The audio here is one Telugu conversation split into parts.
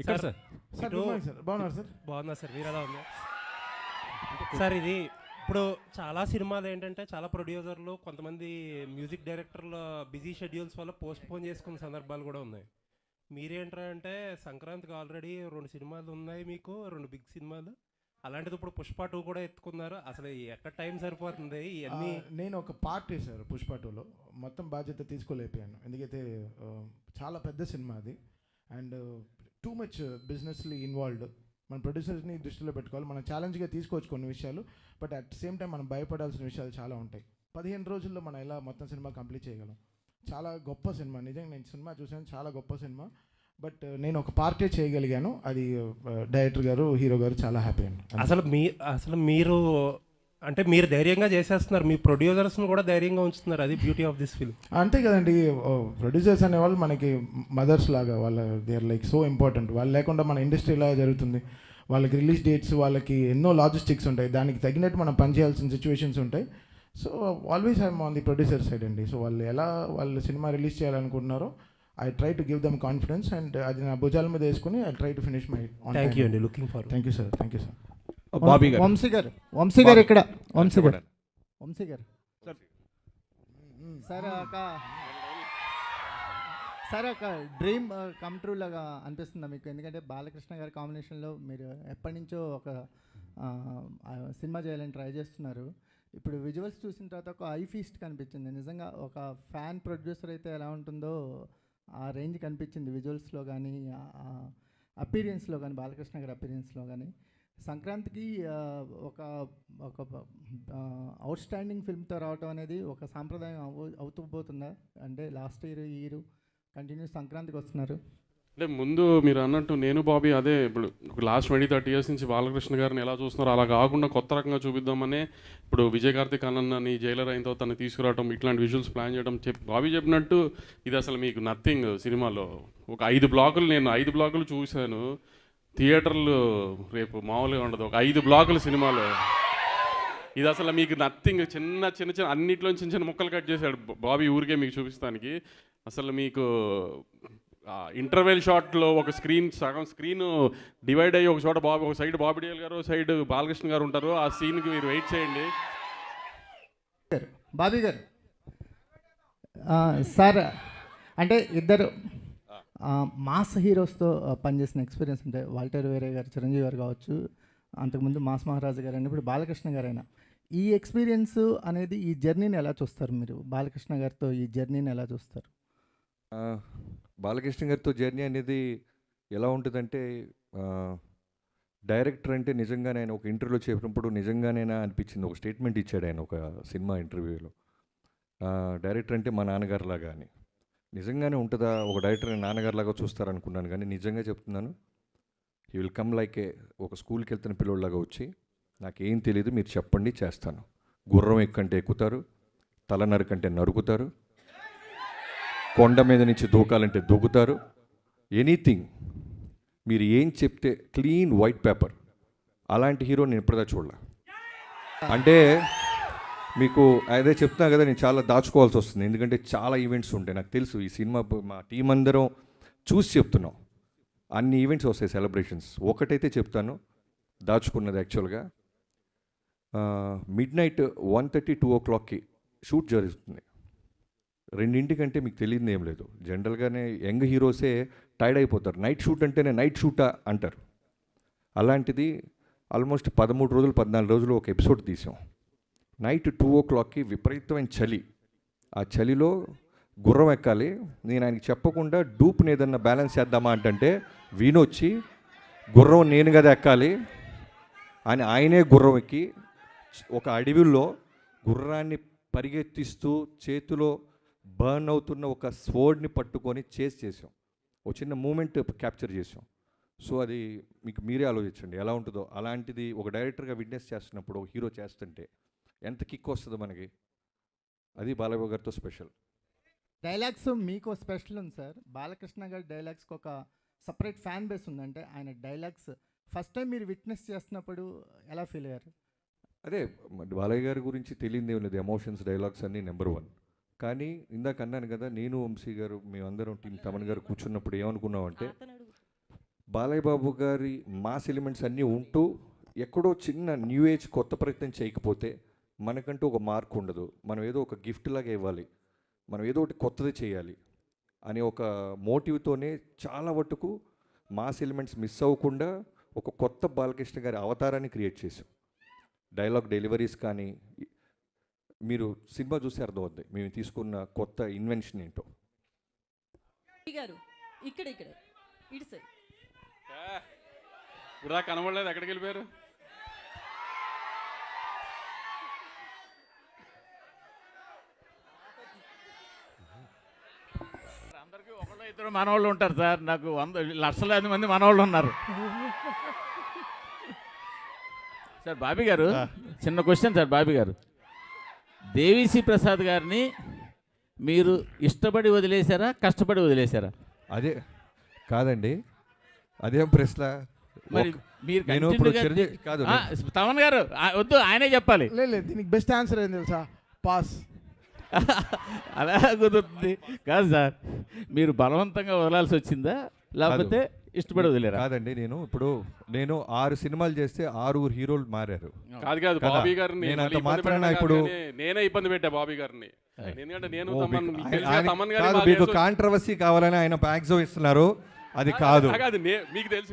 ఇక్కడ సార్, బాగున్నారు సార్? బాగున్నా సార్ మీరు ఎలా ఉంది సార్ ఇది ఇప్పుడు చాలా సినిమాలు ఏంటంటే చాలా ప్రొడ్యూసర్లు కొంతమంది మ్యూజిక్ డైరెక్టర్లు బిజీ షెడ్యూల్స్ వల్ల పోస్ట్ పోన్ చేసుకున్న సందర్భాలు కూడా ఉన్నాయి. మీరేంటారా అంటే సంక్రాంతికి ఆల్రెడీ రెండు సినిమాలు ఉన్నాయి మీకు రెండు బిగ్ సినిమాలు. అలాంటిది ఇప్పుడు పుష్ప టూ కూడా ఎత్తుకున్నారు. అసలు ఎక్కడ టైం సరిపోతుంది? ఇవన్నీ నేను ఒక పార్ట్ చేశారు పుష్ప టూలో. మొత్తం బాధ్యత తీసుకోలేకపోయాను. ఎందుకైతే చాలా పెద్ద సినిమా అది. And too much businessly involved మన ప్రొడ్యూసర్స్ని దృష్టిలో పెట్టుకోవాలి. మనం ఛాలెంజ్గా తీసుకోవచ్చు కొన్ని విషయాలు బట్ అట్ సేమ్ టైం మనం భయపడాల్సిన విషయాలు చాలా ఉంటాయి. పదిహేను రోజుల్లో మనం ఎలా మొత్తం సినిమా కంప్లీట్ చేయగలం? చాలా గొప్ప సినిమా. నిజంగా నేను సినిమా చూసాను చాలా గొప్ప సినిమా. బట్ uh, నేను ఒక పార్టీ చేయగలిగాను. అది uh, డైరెక్టర్ గారు హీరో గారు చాలా హ్యాపీ అండి. అసలు మీ అసలు మీరు అంటే మీరు ధైర్యంగా చేసేస్తున్నారు మీ ప్రొడ్యూసర్స్ని కూడా ధైర్యంగా ఉంచుతున్నారు అది బ్యూటీ ఆఫ్ దిస్ ఫిల్మ్ అంతే కదండి ప్రొడ్యూసర్స్ అనేవాళ్ళు మనకి మదర్స్ లాగా వాళ్ళ they are like so important వాళ్ళు లేకుండా మన ఇండస్ట్రీ ఎలా జరుగుతుంది? వాళ్ళకి రిలీజ్ డేట్స్ వాళ్ళకి ఎన్నో లాజిస్టిక్స్ ఉంటాయి దానికి తగినట్టు మనం పనిచేయాల్సిన సిచ్యువేషన్స్ ఉంటాయి. So always I'm on the producer side అండి. సో వాళ్ళు ఎలా వాళ్ళు సినిమా రిలీజ్ చేయాలనుకుంటున్నారో I try to give them confidence and అది నా భుజాల మీద వేసుకుని I try to finish my thank you అండి looking for thank you sir thank you sir Bobby గారు. వంశీ గారు. వంశీ గారు ఇక్కడ. వంశీ గారు. వంశీ గారు. సార్. ఒక సార్ ఒక డ్రీమ్ కమ్ ట్రూ లాగా అనిపిస్తుందా మీకు? ఎందుకంటే బాలకృష్ణ గారి కాంబినేషన్లో మీరు ఎప్పటి నుంచో ఒక సినిమా చేయాలని ట్రై చేస్తున్నారు. ఇప్పుడు విజువల్స్ చూసిన తర్వాత ఒక ఐ ఫీస్ట్ కనిపించింది. నిజంగా ఒక ఫ్యాన్ ప్రొడ్యూసర్ అయితే ఎలా ఉంటుందో ఆ రేంజ్ కనిపించింది విజువల్స్లో కానీ అపీరియన్స్లో కానీ బాలకృష్ణ గారి అపీరియన్స్లో కానీ సంక్రాంతికి ఒక ఒక అవుట్ స్టాండింగ్ ఫిల్మ్తో రావటం అనేది ఒక సాంప్రదాయం అవు అవుతూ పోతుందా అంటే లాస్ట్ ఇయర్ ఇయర్ కంటిన్యూ సంక్రాంతికి వస్తున్నారు. అంటే ముందు మీరు అన్నట్టు నేను బాబీ అదే ఇప్పుడు లాస్ట్ ట్వంటీ థర్టీ ఇయర్స్ నుంచి బాలకృష్ణ గారిని ఎలా చూస్తున్నారో అలా కాకుండా కొత్త రకంగా చూపిద్దామనే ఇప్పుడు విజయ్ కార్తిక్ అన్నని జైలర్ అయిన తర్వాత తను తీసుకురావడం ఇట్లాంటి విజువల్స్ ప్లాన్ చేయడం చెప్ బాబీ చెప్పినట్టు ఇది అసలు మీకు నథింగ్ సినిమాలో. ఒక ఐదు బ్లాకులు నేను ఐదు బ్లాకులు చూశాను. థియేటర్లు రేపు మామూలుగా ఉండదు. ఒక ఐదు బ్లాకులు సినిమాలు. ఇది అసలు మీకు నథింగ్ చిన్న చిన్న చిన్న అన్నిట్లో చిన్న చిన్న ముక్కలు కట్ చేశాడు బాబీ ఊరికే మీకు చూపిస్తానికి. అసలు మీకు ఇంటర్వెల్ షాట్లో ఒక స్క్రీన్ సగం స్క్రీన్ డివైడ్ అయ్యి ఒక చోట బాబు ఒక సైడ్ బాబీ డియల్ గారు సైడ్ బాలకృష్ణ గారు ఉంటారు. ఆ సీన్కి మీరు వెయిట్ చేయండి. బాబీ గారు సార్ అంటే ఇద్దరు మాస్ హీరోస్తో పనిచేసిన ఎక్స్పీరియన్స్ అంటే వాల్టర్ వేరే గారు చిరంజీవి గారు కావచ్చు అంతకుముందు మాస్ మహారాజు గారు అయినా ఇప్పుడు బాలకృష్ణ గారైనా. ఈ ఎక్స్పీరియన్స్ అనేది ఈ జర్నీని ఎలా చూస్తారు మీరు? బాలకృష్ణ గారితో ఈ జర్నీని ఎలా చూస్తారు? బాలకృష్ణ గారితో జర్నీ అనేది ఎలా ఉంటుందంటే డైరెక్టర్ అంటే నిజంగానే ఆయన ఒక ఇంటర్వ్యూలో చెప్పినప్పుడు నిజంగానేనా అనిపించింది. ఒక స్టేట్మెంట్ ఇచ్చాడు ఆయన ఒక సినిమా ఇంటర్వ్యూలో. డైరెక్టర్ అంటే మా నాన్నగారులాగా అని. నిజంగానే ఉంటుందా? ఒక డైరెక్టర్ నాన్నగారులాగా చూస్తారనుకున్నాను కానీ నిజంగా చెప్తున్నాను ఈ విల్ కమ్ లైక్ ఏ ఒక స్కూల్కి వెళ్తున్న పిల్లోళ్ళలాగా వచ్చి నాకేం తెలియదు మీరు చెప్పండి చేస్తాను. గుర్రం ఎక్కంటే ఎక్కుతారు తల నరకంటే నరుకుతారు కొండ మీద నుంచి దూకాలంటే దూకుతారు. ఎనీథింగ్ మీరు ఏం చెప్తే క్లీన్ వైట్ పేపర్. అలాంటి హీరో నేను ఇప్పటిదా చూడలే. అంటే మీకు అదే చెప్తున్నా కదా నేను చాలా దాచుకోవాల్సి వస్తుంది. ఎందుకంటే చాలా ఈవెంట్స్ ఉంటాయి. నాకు తెలుసు ఈ సినిమా మా టీం అందరం చూసి చెప్తున్నాం. అన్ని ఈవెంట్స్ వస్తాయి సెలబ్రేషన్స్ ఒకటైతే చెప్తాను దాచుకున్నది యాక్చువల్గా midnight one thirty two ఓ క్లాక్కి షూట్ జరుగుతుంది. రెండింటికంటే మీకు తెలియదు ఏం లేదు. జనరల్గానే యంగ్ హీరోసే టైర్డ్ అయిపోతారు. నైట్ షూట్ అంటేనే నైట్ షూటా అంటారు. అలాంటిది ఆల్మోస్ట్ పదమూడు రోజులు పద్నాలుగు రోజులు ఒక ఎపిసోడ్ తీసాం. నైట్ టూ ఓ క్లాక్కి విపరీతమైన చలి. ఆ చలిలో గుర్రం ఎక్కాలి. నేను ఆయనకి చెప్పకుండా డూప్ని ఏదన్నా బ్యాలెన్స్ చేద్దామా అంటే వీణొచ్చి గుర్రం నేను కదా ఎక్కాలి అని ఆయనే గుర్రం ఎక్కి ఒక అడవిలో గుర్రాన్ని పరిగెత్తిస్తూ చేతిలో బర్న్ అవుతున్న ఒక స్వోర్డ్ని పట్టుకొని చేసి చేసాం. ఒక చిన్న మూమెంట్ క్యాప్చర్ చేసాం. సో అది మీకు మీరే ఆలోచించండి. ఎలా ఉంటుందో. అలాంటిది ఒక డైరెక్టర్గా విట్నెస్ చేస్తున్నప్పుడు ఒక హీరో చేస్తుంటే ఎంత కిక్ వస్తుంది మనకి? అది బాలయ్య గారితో స్పెషల్. డైలాగ్స్ మీకు స్పెషల్ ఉంది సార్. బాలకృష్ణ గారి డైలాగ్స్కి ఒక సపరేట్ ఫ్యాన్ బేస్ ఉంది అంటే ఆయన డైలాగ్స్ ఫస్ట్ టైం మీరు విట్నెస్ చేస్తున్నప్పుడు ఎలా ఫీల్ అయ్యారు? అదే బాలయ్య గారి గురించి తెలియదు ఏం లేదు. ఎమోషన్స్ డైలాగ్స్ అన్నీ నెంబర్ వన్. కానీ ఇందాక అన్నాను కదా నేను వంశీ గారు మేమందరం టీం తమన్ గారు కూర్చున్నప్పుడు ఏమనుకున్నామంటే బాలయ్య బాబు గారి మాస్ ఎలిమెంట్స్ అన్నీ ఉంటూ ఎక్కడో చిన్న న్యూ ఏజ్ కొత్త ప్రయత్నం చేయకపోతే మనకంటూ ఒక మార్క్ ఉండదు. మనం ఏదో ఒక గిఫ్ట్ లాగా ఇవ్వాలి. మనం ఏదో ఒకటి కొత్తది చేయాలి అనే ఒక మోటివ్తోనే చాలా మటుకు మాస్ ఎలిమెంట్స్ మిస్ అవ్వకుండా ఒక కొత్త బాలకృష్ణ గారి అవతారాన్ని క్రియేట్ చేసాం డైలాగ్ డెలివరీస్ కానీ మీరు సినిమా చూస్తే అర్థమవుద్ది. మేము తీసుకున్న కొత్త ఇన్వెన్షన్ ఏంటో. గారు ఇక్కడ ఇక్కడ. ఇటు దాకా కనబడలేదు. ఎక్కడికి వెళ్ళిపోయారు? ఇద్దరు మనవాళ్ళు ఉంటారు సార్. నాకు వంద లక్షలాది మంది మనవాళ్ళు ఉన్నారు. సార్ బాబీ గారు చిన్న క్వశ్చన్ సార్ బాబీ గారు. దేవిశ్రీ ప్రసాద్ గారిని మీరు ఇష్టపడి వదిలేశారా కష్టపడి వదిలేశారా? అదే కాదండి. అదేం ప్రశ్న. మరి మీరు నేను ఇప్పుడు continue గా- చిరంజీవి కాదు తమన్ గారు వద్దు ఆయనే చెప్పాలి. లేదు దీనికి బెస్ట్ ఆన్సర్ ఏం తెలుసా? పాస్ అలా కుదురుతుంది. కాదు సార్ మీరు బలవంతంగా వదలాల్సి వచ్చిందా? లేకపోతే ఇష్టపడి వదిలేరా? కాదండి నేను ఇప్పుడు నేను ఆరు సినిమాలు చేస్తే ఆరుగురు హీరోలు మారారు. కాదు కాదు. బాబీ గారిని నేను అంత మాత్రాన ఇప్పుడు- నేనే ఇబ్బంది పెట్టా బాబీ గారిని. ఎందుకంటే నేను తమన్ మీకు- కదా. కాంట్రవర్సీ కావాలని ఆయన ప్యాక్సో ఇస్తున్నారు. అది కాదు మీకు తెలుసు.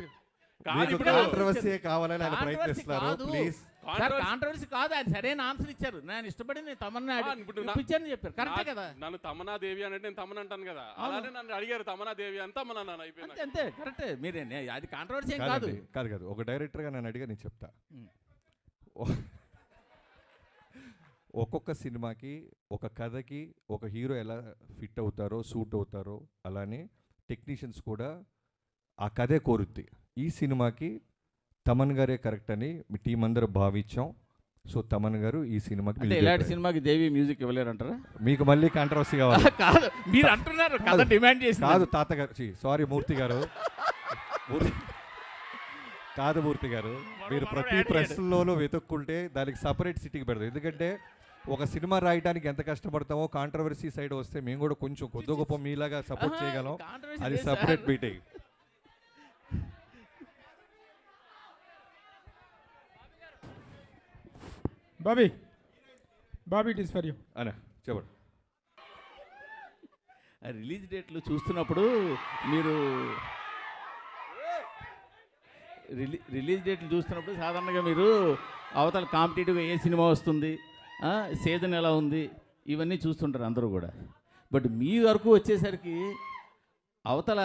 కాంట్రవర్సీ కావాలని ఆయన ప్రయత్నిస్తున్నారు. ప్లీజ్ కాంట్రవర్సీ కాదు ఆయన సరైన ఆన్సర్ ఇచ్చారు. నేను ఇష్టపడి నేను తమన్నా ఆ, ఇప్పుడు నా- ఇప్పించాను చెప్పారు కరెక్టే కదా? నన్ను తమనా దేవి అంటే నేను తమన్ అంటాను కదా. అలానే నన్ను అడిగారు తమనా దేవి అని తమన్ అన్నాను అయిపోయింది అంతే అంతే కరెక్టే మీరే అది కాంట్రవర్సీ ఏం కాదు. కాదు కాదు. ఒక డైరెక్టర్గా నన్ను అడిగా నేను చెప్తా. ఒక్కొక్క సినిమాకి ఒక కథకి ఒక హీరో ఎలా ఫిట్ అవుతారో సూట్ అవుతారో అలానే టెక్నీషియన్స్ కూడా ఆ కథే కోరుద్ది. ఈ సినిమాకి తమన్ గారే కరెక్ట్ అని మీ టీం అందరూ భావించాం. సో తమన్ గారు ఈ సినిమాకి అంటే ఇలాంటి. సినిమాకి దేవి మ్యూజిక్ ఇవ్వలేరంటారా? మీకు మళ్ళీ కాంట్రవర్సీ కావాలి. కాదు మీరు అంటున్నారు కథ కాదు. డిమాండ్ చేసి కాదు తాతగారు సారీ మూర్తి గారు. మూర్తి- కాదు మూర్తి గారు. మీరు ప్రతి ప్రశ్నలోనూ వెతుక్కుంటే దానికి సపరేట్ సిటీకి పెడతాం ఎందుకంటే ఒక సినిమా రాయడానికి ఎంత కష్టపడతామో కాంట్రవర్సీ సైడ్ వస్తే మేము కూడా కొంచెం కొద్ది గొప్ప మీలాగా సపోర్ట్ చేయగలం. అది separate meeting Bobby Bobby it is for you అనే చెప్పండి. రిలీజ్ డేట్లు చూస్తున్నప్పుడు మీరు రిలీ రిలీజ్ డేట్లు చూస్తున్నప్పుడు సాధారణంగా మీరు అవతల కాంపిటేటివ్గా ఏ సినిమా వస్తుంది సీజన్ ఎలా ఉంది ఇవన్నీ చూస్తుంటారు అందరూ కూడా. బట్ మీ వరకు వచ్చేసరికి అవతల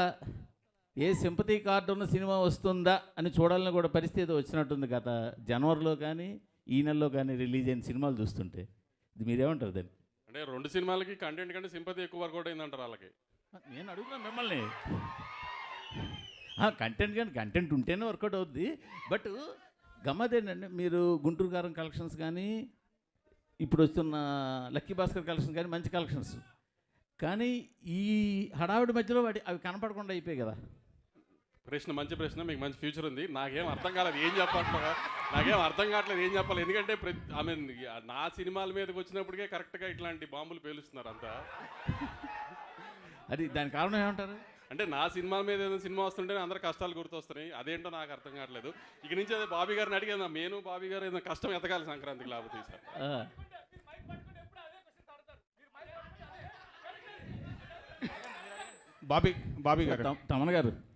ఏ సింపతి కార్డు ఉన్న సినిమా వస్తుందా అని చూడాలని కూడా పరిస్థితి వచ్చినట్టుంది గత జనవరిలో కానీ ఈ నెలలో కానీ రిలీజ్ అయిన సినిమాలు చూస్తుంటే ఇది మీరేమంటారు దాన్ని? అంటే రెండు సినిమాలకి కంటెంట్ కంటే సింపతి ఎక్కువ వర్కౌట్ అయిందంటారు వాళ్ళకి. నేను అడుగుతున్నా మిమ్మల్ని. కంటెంట్ కానీ కంటెంట్ ఉంటేనే వర్కౌట్ అవుద్ది. బట్ గమ్మత్ ఏంటంటే మీరు గుంటూరు గారం కలెక్షన్స్ కానీ ఇప్పుడు వస్తున్న లక్కీ భాస్కర్ కలెక్షన్ కానీ మంచి కలెక్షన్స్. కానీ ఈ హడావిడి మధ్యలో వాటి అవి కనపడకుండా అయిపోయాయి కదా. ప్రశ్న మంచి ప్రశ్న మీకు మంచి ఫ్యూచర్ ఉంది. నాకేం అర్థం కాలేదు ఏం చెప్పాలి నాకేం అర్థం కావట్లేదు ఏం చెప్పాలి. ఎందుకంటే ప్రతి ఐ మీన్ నా సినిమాల మీదకి వచ్చినప్పటికే కరెక్ట్గా ఇట్లాంటి బాంబులు పేలుస్తున్నారు అంతా. అది దాని కారణం ఏమంటారు? అంటే నా సినిమాల మీద ఏదైనా సినిమా వస్తుంటే అందరు కష్టాలు గుర్తొస్తున్నాయి. అదేంటో నాకు అర్థం కావట్లేదు. ఇక నుంచి అదే బాబీ గారిని అడిగాను నేను బాబీ గారు ఏదైనా కష్టం ఎతకాలి సంక్రాంతికి లేకపోతే ఈసారి ఆ. బాబీ బాబీ గారు. తమ- తమన్ గారు.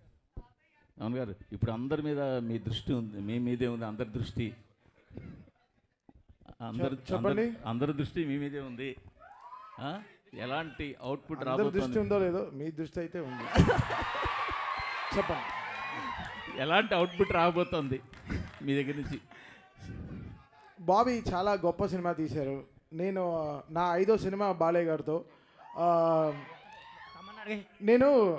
తమన్ గారు ఇప్పుడు అందరి మీద మీ దృష్టి ఉంది మీ మీదే ఉంది అందరి దృష్టి. అందరి చెప్- చెప్పండి. అందరి- దృష్టి మీ మీదే ఉంది. ఆ? ఎలాంటి అవుట్పుట్ అందరి దృష్టి రాబోతుంది ఉందో లేదో మీ దృష్టి అయితే ఉంది. చెప్పండి. ఎలాంటి అవుట్పుట్ రాబోతోంది మీ దగ్గర నుంచి? బాబీ చాలా గొప్ప సినిమా తీశారు. నేను నా ఐదో సినిమా బాలయ్య గారితో. ఆ, నేను?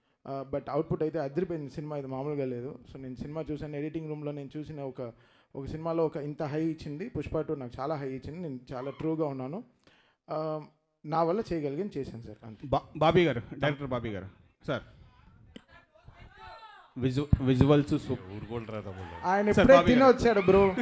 But output అయితే అదిరిపోయింది సినిమా ఇది మామూలుగా లేదు. సో నేను సినిమా చూసాను ఎడిటింగ్ రూమ్లో నేను చూసిన ఒక ఒక సినిమాలో ఒక ఇంత హై ఇచ్చింది. పుష్ప టూ నాకు చాలా హై ఇచ్చింది. నేను చాలా ట్రూగా ఉన్నాను. నా వల్ల చేయగలిగింది చేశాను సార్ అంతే. బాబీ గారు డైరెక్టర్ బాబీ గారు. సార్. విజు విజువల్స్ ఆయన ఇప్పుడే తిని. వచ్చాడు బ్రో.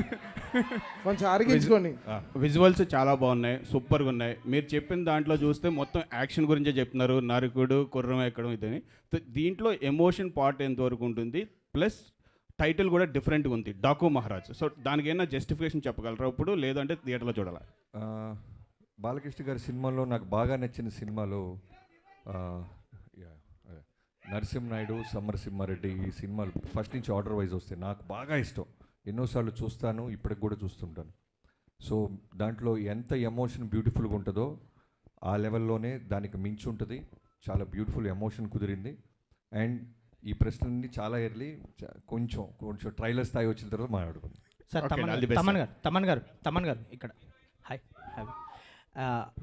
కొంచెం అరిగించుకొని విజువల్స్ చాలా బాగున్నాయి సూపర్గా ఉన్నాయి. మీరు చెప్పిన దాంట్లో చూస్తే మొత్తం యాక్షన్ గురించే చెప్తున్నారు. నరుకుడు కుర్రం ఎక్కడం ఇదని. దీంట్లో ఎమోషన్ పార్ట్ ఎంతవరకు ఉంటుంది? ప్లస్ టైటిల్ కూడా డిఫరెంట్గా ఉంది డాకు మహారాజ్. సో దానికి ఏమైనా జస్టిఫికేషన్ చెప్పగలరా ఇప్పుడు? లేదంటే థియేటర్లో చూడాలా? ఆ, బాలకృష్ణ గారి సినిమాలో నాకు బాగా నచ్చిన సినిమాలో. నరసింహనాయుడు సమరసింహారెడ్డి ఈ సినిమాలు ఫస్ట్ నుంచి ఆర్డర్ వైజ్ వస్తాయి నాకు బాగా ఇష్టం. ఎన్నోసార్లు చూస్తాను ఇప్పటికి కూడా చూస్తుంటాను. సో దాంట్లో ఎంత ఎమోషన్ బ్యూటిఫుల్గా ఉంటుందో ఆ లెవెల్లోనే దానికి మించి ఉంటుంది. చాలా బ్యూటిఫుల్ ఎమోషన్ కుదిరింది. అండ్ ఈ ప్రశ్నని చాలా ఎర్లీ కొంచెం కొంచెం ట్రైలర్ స్థాయి వచ్చిన తర్వాత మాట్లాడుకుందాం. సార్ తమన్. గారు తమన్ గారు తమన్ గారు ఇక్కడ. హాయ్ హాయ్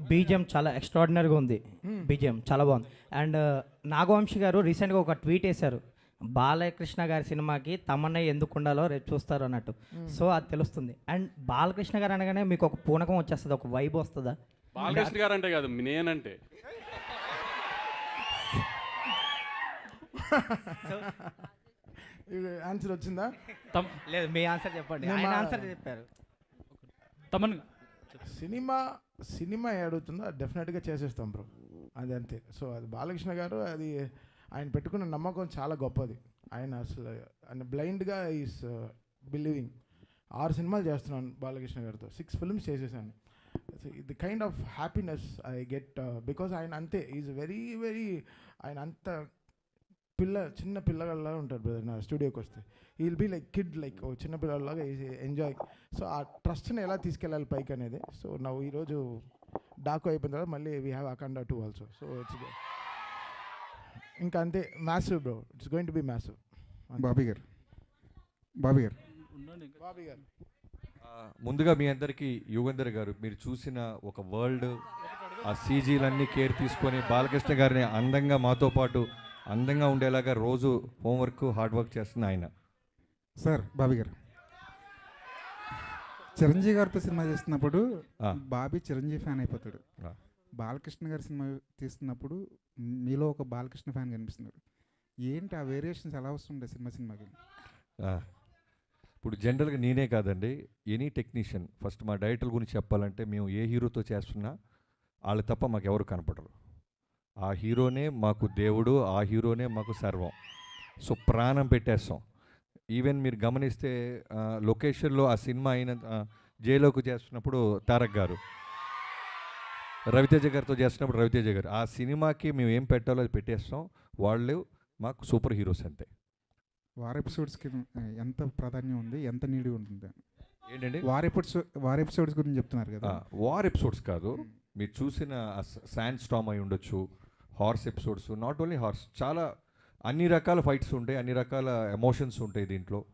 బీజిఎం చాలా ఎక్స్ట్రాడినరీగా ఉంది. బీజిఎం చాలా బాగుంది. అండ్ నాగవంశి గారు రీసెంట్గా ఒక ట్వీట్ వేశారు. బాలకృష్ణ గారి సినిమాకి తమన్నే ఎందుకు ఉండాలో రేపు చూస్తారు అన్నట్టు. సో అది తెలుస్తుంది. అండ్ బాలకృష్ణ గారు అనగానే మీకు ఒక పూనకం వచ్చేస్తుంది ఒక వైబ్ వస్తుందా? బాలకృష్ణ గారు అంటే కాదు నేనంటే. ఆన్సర్ వచ్చిందా? లేదు మీ ఆన్సర్ చెప్పండి. ఆయన ఆన్సర్ చెప్పారు. తమన్ సినిమా సినిమా ఏ డెఫినెట్గా చేసేస్తాం బ్రో. అది అంతే. సో అది బాలకృష్ణ గారు అది ఆయన పెట్టుకున్న నమ్మకం చాలా గొప్పది. ఆయన అసలు ఆయన బ్లైండ్గా ఈస్ బిలీవింగ్. ఆరు సినిమాలు చేస్తున్నాను బాలకృష్ణ గారితో. సిక్స్ ఫిల్మ్స్ చేసేసాను. The kind of happiness I get because ఆయన అంతే. ఈజ్ వెరీ వెరీ ఆయన అంత పిల్ల చిన్న పిల్లగాళ్ళ ఉంటారు బ్రదర్ నా స్టూడియోకి వస్తే. ఈ will be like kid like ఓ చిన్న పిల్లలాగా ఎంజాయ్ సో ఆ ట్రస్ట్ని ఎలా తీసుకెళ్ళాలి పైకి అనేది. సో నా ఈరోజు డాకు అయిపోయిన తర్వాత మళ్ళీ we have Akhanda two also so it's ఇంకా అంతే. Massive bro it's going to be massive Bobby గారు. బాబీ గారు. బాబీ గారు. ముందుగా మీ అందరికీ యుగంధర్ గారు మీరు చూసిన ఒక వరల్డ్ ఆ సీజీలన్నీ కేర్ తీసుకొని బాలకృష్ణ గారిని అందంగా మాతో పాటు అందంగా ఉండేలాగా రోజు హోంవర్క్ హార్డ్ వర్క్ చేస్తున్న ఆయన. సార్ బాబీ గారు. చిరంజీవి గారితో సినిమా చేస్తున్నప్పుడు. బాబీ చిరంజీవి ఫ్యాన్ అయిపోతాడు. బాలకృష్ణ గారి సినిమా తీస్తున్నప్పుడు మీలో ఒక బాలకృష్ణ ఫ్యాన్ కనిపిస్తున్నాడు. ఏంటి ఆ వేరియేషన్స్ ఎలా వస్తుండే సినిమా సినిమాకి? ఇప్పుడు జనరల్గా నేనే కాదండి ఎనీ టెక్నీషియన్. ఫస్ట్ మా డైరెక్టర్ గురించి చెప్పాలంటే మేము ఏ హీరోతో చేస్తున్నా వాళ్ళు తప్ప మాకు ఎవరు కనపడరు. ఆ హీరోనే మాకు దేవుడు ఆ హీరోనే మాకు సర్వం. సో ప్రాణం పెట్టేస్తాం. ఈవెన్ మీరు గమనిస్తే లొకేషన్లో ఆ సినిమా అయిన జైలోకి చేస్తున్నప్పుడు తారక్ గారు. రవితేజ గారితో చేస్తున్నప్పుడు రవితేజ గారు. ఆ సినిమాకి మేము ఏం పెట్టాలో అది పెట్టేస్తాం. వాళ్ళు మాకు సూపర్ హీరోస్ అంతే. వార్ ఎపిసోడ్స్కి ఎంత ప్రాధాన్యం ఉంది ఎంత నీడి ఉంటుంది? ఏంటండి? వార్ ఎపిసోడ్ వార్ ఎపిసోడ్స్ గురించి చెప్తున్నారు కదా. వార్ ఎపిసోడ్స్ కాదు. మీరు చూసిన శాండ్ స్టామ్ అయి ఉండొచ్చు. Horse episodes not only horse చాలా అన్ని రకాల ఫైట్స్ ఉంటాయి అన్ని రకాల ఎమోషన్స్ ఉంటాయి దీంట్లో.